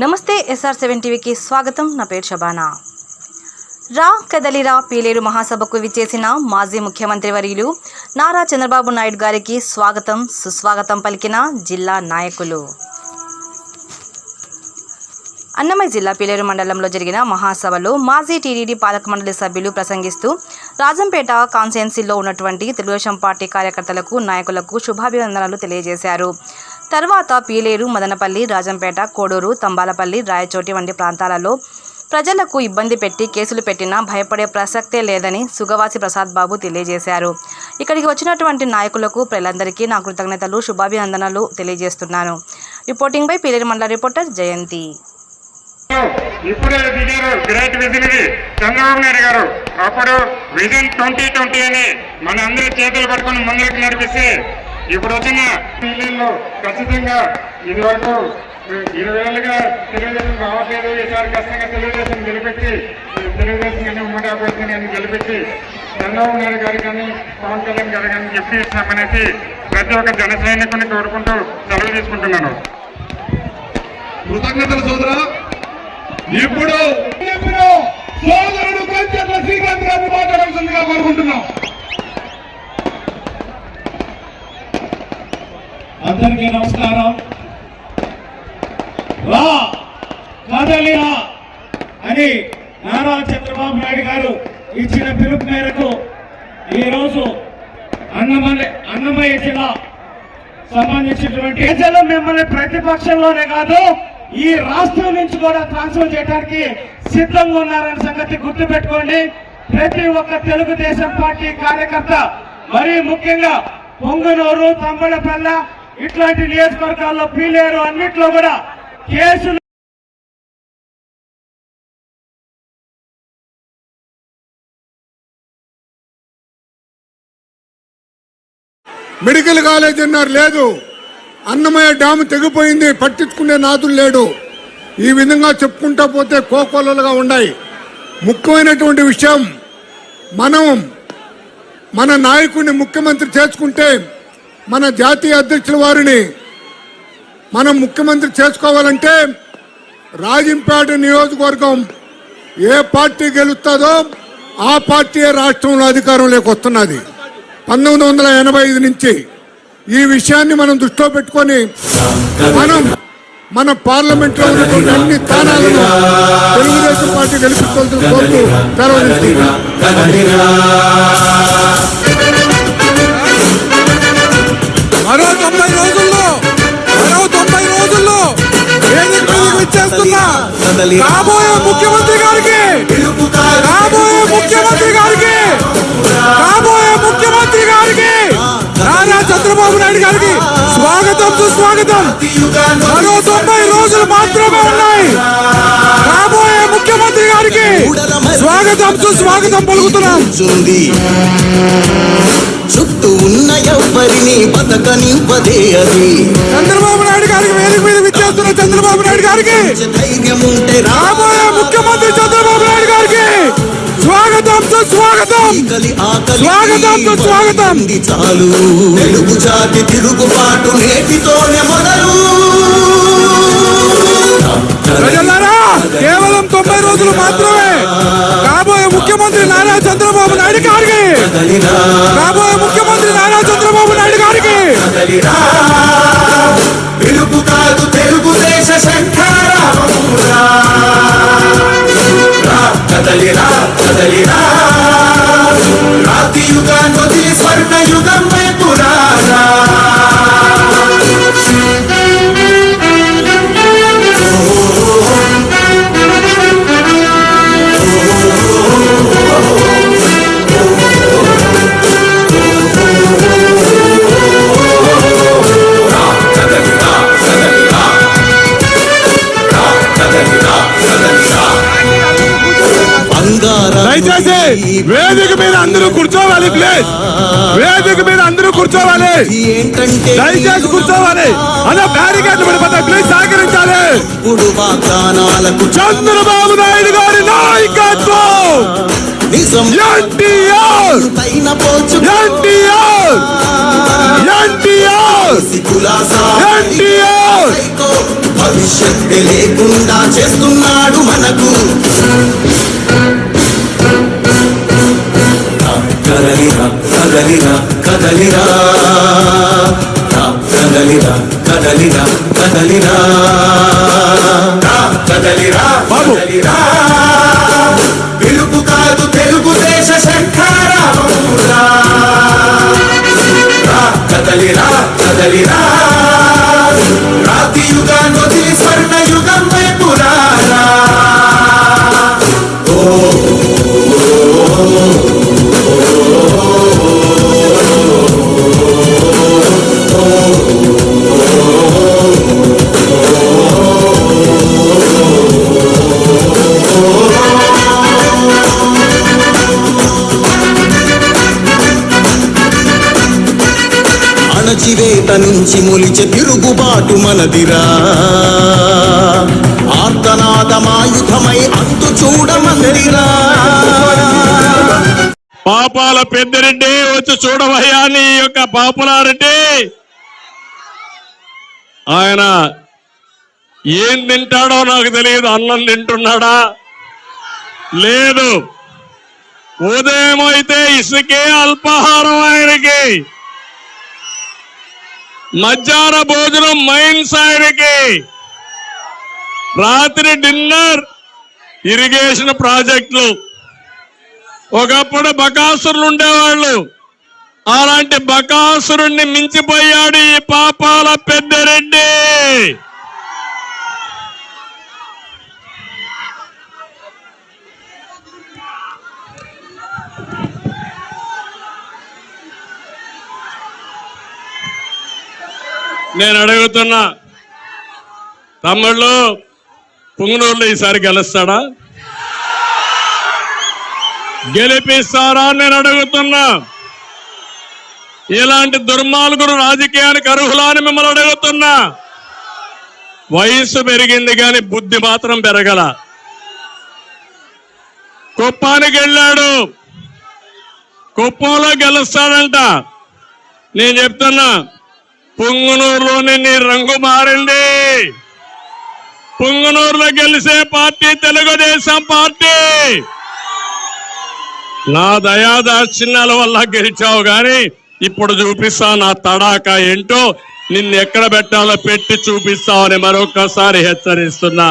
నమస్తే SR seven టీవీకి స్వాగతం. నా పేరు షబానా. రా కదలిరా పీలేరు మహాసభకు విచ్చేసిన మాజీ ముఖ్యమంత్రి వర్యులు నారా చంద్రబాబు నాయుడు గారికి స్వాగతం సుస్వాగతం పలికిన జిల్లా నాయకులు. అన్నమయ్య జిల్లా పీలేరు మండలంలో జరిగిన మహాసభలో మాజీ టీడీడీ పాలక మండలి సభ్యులు ప్రసంగిస్తూ రాజంపేట కాన్స్టిట్యున్సీలో ఉన్నటువంటి తెలుగుదేశం పార్టీ కార్యకర్తలకు నాయకులకు శుభాభివందనలు తెలియజేశారు. తర్వాత పీలేరు మదనపల్లి రాజంపేట కోడూరు తంబాలపల్లి రాయచోటి వంటి ప్రాంతాలలో ప్రజలకు ఇబ్బంది పెట్టి కేసులు పెట్టినా భయపడే ప్రసక్తే లేదని సుగవాసి ప్రసాద్ బాబు తెలియజేశారు. ఇక్కడికి వచ్చినటువంటి నాయకులకు ప్రజలందరికీ నా కృతజ్ఞతలు శుభాభినందనలు తెలియజేస్తున్నాను. రిపోర్టింగ్ బై పీలేరు మండల రిపోర్టర్ జయంతి. ఇప్పుడే దిగారు గ్రేట్ చంద్రబాబు నాయుడు గారు అప్పుడు విజన్ ట్వంటీ ట్వంటీ అని మన అందరి చేతులు పట్టుకుని ముందుకు నడిపిస్తే ఇప్పుడు వచ్చిన పీలీల్లో ఖచ్చితంగా ఇదివరకు ఇరవై ఏళ్ళుగా తెలుగుదేశం రావట్లేదు. ఈసారి ఖచ్చితంగా తెలుగుదేశం గెలిపెట్టి తెలుగుదేశం కానీ ఉమ్మడి అభ్యర్థిని కానీ గెలిపెట్టి చంద్రబాబు నాయుడు గారు కానీ పవన్ కళ్యాణ్ గారు కానీ చెప్పి ఇస్తామనేసి ప్రతి ఒక్క జన సైనికుని కోరుకుంటూ సెలవు తీసుకుంటున్నాను. కృతజ్ఞతలు సోదర ఇప్పుడు సోదరుడు శ్రీకాంత్ గారిని మాట్లాడాల్సిందిగా కోరుకుంటున్నాం. అందరికీ నమస్కారం. రా కదలిరా అని నారా చంద్రబాబు నాయుడు గారు ఇచ్చిన పిలుపు మేరకు ఈరోజు అన్నమయ్య అన్నమయ్య జిల్లా సంబంధించినటువంటి ప్రజలు మిమ్మల్ని ప్రతిపక్షంలోనే కాదు ఈ రాష్ట్రం నుంచి కూడా ట్రాన్స్ఫర్ చేయడానికి సిద్ధంగా ఉన్నారనే సంగతి గుర్తుపెట్టుకోండి. ప్రతి ఒక్క తెలుగుదేశం పార్టీ కార్యకర్త మరీ ముఖ్యంగా పొంగునూరు తమ్మలపల్ల ఇట్లాంటి నియోజకవర్గాల్లో పీలేరు అన్నిట్లో కూడా కేసులు మెడికల్ కాలేజ్ అన్నారు లేదు. అన్నమయ్య డ్యామ్ తెగిపోయింది పట్టించుకునే నాదులు లేడు. ఈ విధంగా చెప్పుకుంటా పోతే కోకోలలుగా ఉన్నాయి. ముఖ్యమైనటువంటి విషయం మనం మన నాయకుడిని ముఖ్యమంత్రి చేసుకుంటే మన జాతీయ అధ్యక్షుల వారిని మనం ముఖ్యమంత్రి చేసుకోవాలంటే రాజంపేట నియోజకవర్గం ఏ పార్టీ గెలుస్తుందో ఆ పార్టీ రాష్ట్రంలో అధికారంలోకి వస్తున్నది. పంతొమ్మిది వందల ఎనభై ఐదు నుంచి ఈ విషయాన్ని మనం దృష్టిలో పెట్టుకొని మనం మన పార్లమెంట్లో ఉన్నటువంటి అన్ని స్థానాలను తెలుగుదేశం పార్టీ గెలిపించాల్సిన కోరుతూ మరో తొంభై రోజుల్లో మరో తొంభై రోజుల్లో వేదిక మీదకి రాబోయే ముఖ్యమంత్రి గారికి రాబోయే ముఖ్యమంత్రి గారికి రాబోయే ముఖ్యమంత్రి గారికి నారా చంద్రబాబు నాయుడు గారికి స్వాగతం సుస్వాగతం. మరో తొంభై రోజులు మాత్రమే ఉన్నాయి. రాబోయే ముఖ్యమంత్రి గారికి స్వాగతం సుస్వాగతం పలుకుతున్నాం. చుట్టూ ఉన్న ఎవ్వరిని బతకనివ్వదే అది. చంద్రబాబు నాయుడు గారికి వేదిక మీద విచ్చేస్తున్న చంద్రబాబు నాయుడు గారికి ధైర్యం ఉంటే రాబోయే ముఖ్యమంత్రి చంద్రబాబు నాయుడు గారికి స్వాగతం స్వాగతం. సుస్వాగతం ఉంది చాలు. తెలుగు జాతి తిరుగుబాటు నేటితోనే మొదలు. ప్రజలారా కేవలం తొంభై రోజులు మాత్రమే. రాబోయే ముఖ్యమంత్రి నారా చంద్రబాబు నాయుడు గారికి గారికి కదలిరా దయచేసి వేదిక మీద అందరూ కూర్చోవాలి ప్లీజ్ వేదిక మీద అందరూ కూర్చోవాలి. దయచేసి కూర్చోవాలి. అలా బ్యారికేడ్ పడిపోతాయి ప్లీజ్ సహకరించాలి. చంద్రబాబు నాయుడు గారి నాయకత్వం. ఎన్టీఆర్. ఎన్టీఆర్. ఎన్టీఆర్. ఎన్టీఆర్. సైకో భవిష్యత్తు లేకుండా చేస్తున్నాడు మనకు. కదలిరా కదలిరా. కదలిరా కదలిరా కదలిరా. కదలిరా కదలిరా. పిలుపు కాదు తెలుగుదేశ శంఖారావురా కదలిరా కదలిరా. నుంచి మొలిచే తిరుగుబాటు మనదిరా. ఆర్తనాదమాయుధమై అంతు చూడమందిరా. పాపాల పెద్దరెడ్డి వచ్చి చూడవయ్యా నీ యొక్క పాపులారెడ్డి ఆయన ఏం తింటాడో నాకు తెలియదు అన్నం తింటున్నాడా? లేదు. ఉదయం అయితే ఇసుకే అల్పాహారం ఆయనకి. మధ్యాహ్న భోజనం మైన్స్ ఆయనకి. రాత్రి డిన్నర్ ఇరిగేషన్ ప్రాజెక్టులు. ఒకప్పుడు బకాసురులు ఉండేవాళ్ళు. అలాంటి బకాసురుణ్ణి మించిపోయాడు ఈ పాపాల పెద్దరెడ్డి నేను అడుగుతున్నా తమ్ముళ్ళు పుంగనూరులో ఈసారి గెలుస్తాడా? గెలిపిస్తారా నేను అడుగుతున్నా. ఇలాంటి దుర్మార్గులు రాజకీయానికి అర్హులా అని మిమ్మల్ని అడుగుతున్నా. వయస్సు పెరిగింది కానీ బుద్ధి మాత్రం పెరగల. కుప్పానికి వెళ్ళాడు. కుప్పంలో గెలుస్తాడంట. నేను చెప్తున్నా పుంగనూరులోనే నీ రంగు మారింది. పుంగనూరులో గెలిసే పార్టీ తెలుగుదేశం పార్టీ. నా దయాదాక్షిణ్యాల వల్ల గెలిచావు గాని ఇప్పుడు చూపిస్తా నా తడాక ఏంటో నిన్ను ఎక్కడ పెట్టాలో పెట్టి చూపిస్తావని మరొకసారి హెచ్చరిస్తున్నా.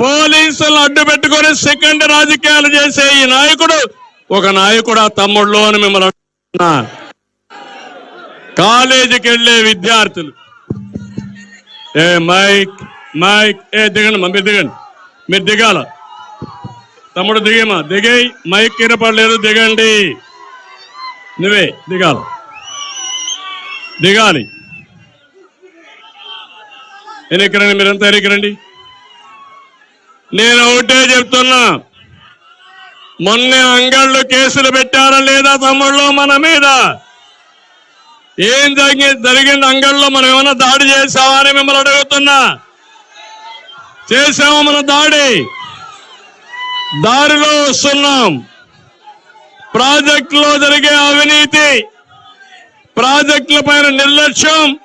పోలీసులు అడ్డు పెట్టుకొని సెకండ్ రాజకీయాలు చేసే ఈ నాయకుడు ఒక నాయకుడు ఆ తమ్ముళ్ళు అని మిమ్మల్ని అడుగుతున్నా. కాలేజీకి వెళ్ళే విద్యార్థులు. ఏ మైక్ మైక్ ఏ దిగండి మమ్మీ దిగండి. మీరు దిగాల. తమ్ముడు దిగేమా దిగేయ్ మైక్ కిరపడలేదు దిగండి. నువ్వే దిగాల. దిగాలి. ఎన్నికరండి మీరంతా ఎన్నికరండి? నేను ఒకటే చెప్తున్నా. మొన్నే అంగళ్ళు కేసులు పెట్టారా లేదా తమ్ముళ్ళు మన మీద? ఏం జరిగి జరిగింది అంగడిలో మనం ఏమైనా దాడి చేసావా అని మిమ్మల్ని అడుగుతున్నా. చేసాము మన దాడి? దారిలో వస్తున్నాం. ప్రాజెక్టులో జరిగే అవినీతి ప్రాజెక్టుల పైన నిర్లక్ష్యం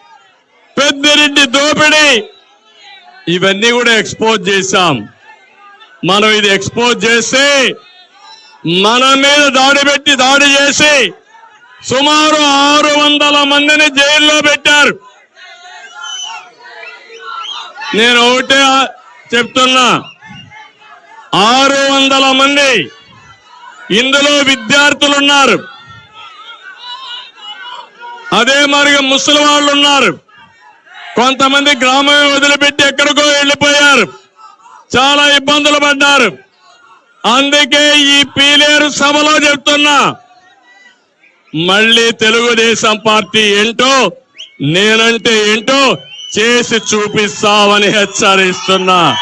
పెద్దిరెడ్డి దోపిడీ ఇవన్నీ కూడా ఎక్స్పోజ్ చేశాం. మనం ఇది ఎక్స్పోజ్ చేస్తే మన మీద దాడి పెట్టి దాడి చేసి సుమారు ఆరు వందల మందిని జైల్లో పెట్టారు. నేను ఒకటే చెప్తున్నా. ఆరు వందల మంది ఇందులో విద్యార్థులు ఉన్నారు అదే మరి ముసలి వాళ్ళు ఉన్నారు కొంతమంది గ్రామం వదిలిపెట్టి ఎక్కడికో వెళ్ళిపోయారు. చాలా ఇబ్బందులు పడ్డారు. అందుకే ఈ పీలేరు సభలో చెప్తున్నా. మళ్ళీ తెలుగుదేశం పార్టీ ఏంటో నేనంటే ఏంటో చేసి చూపిస్తామని హెచ్చరిస్తున్నా.